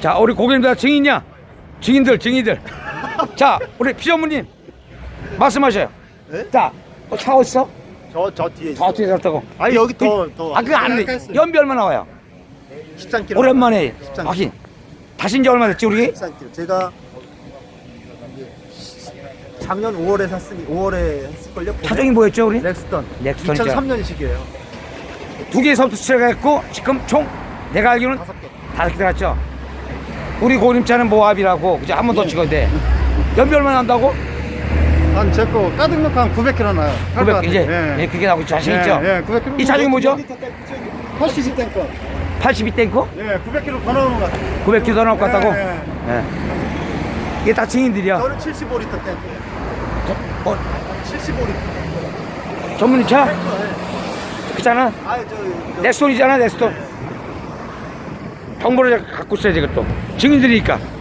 자, 우리 고객님들 증인이야. 증인들, 증인들. 자, 우리 피전무님 말씀하셔요. 네? 자, 어, 차 어딨어? 저, 저 뒤에 저 뒤에 샀다고. 아니 여기 더, 더 아, 그거 안 돼. 연비 얼마 나와요? 13km 오랜만에 13km. 확인. 다신 지 얼마 됐지, 우리? 13km 제가 작년 5월에 샀으니 5월에 했을걸요? 차종이 뭐였죠, 우리? 렉스턴 렉스턴이죠. 2003년식이에요 두 개에서부터 시작했고, 지금 총 내가 알기로는 다섯 개 다섯 개 들어갔죠. 우리 고객님 차는 모합이라고, 그죠? 한번 예. 더 찍어야 돼. 연비 얼마 난다고? 한 제거 가득 넣고 한 900km 나요. 900, 이제, 예, 그게 나오고 자신 있죠? 예, 900km. 이 차종이 뭐죠? 80 탱커. 82탱크? 예, 900km 더 넣은 것 같아요. 900km 더 나올 것 같다고? 예, 예. 이게 다 증인들이야. 저는 75리터 탱크 어, 75리터 전문이 차? 그잖아. 아저 저, 넥스톤이잖아, 넥스톤. 정보를 갖고 있어야지, 그것도. 증인들이니까.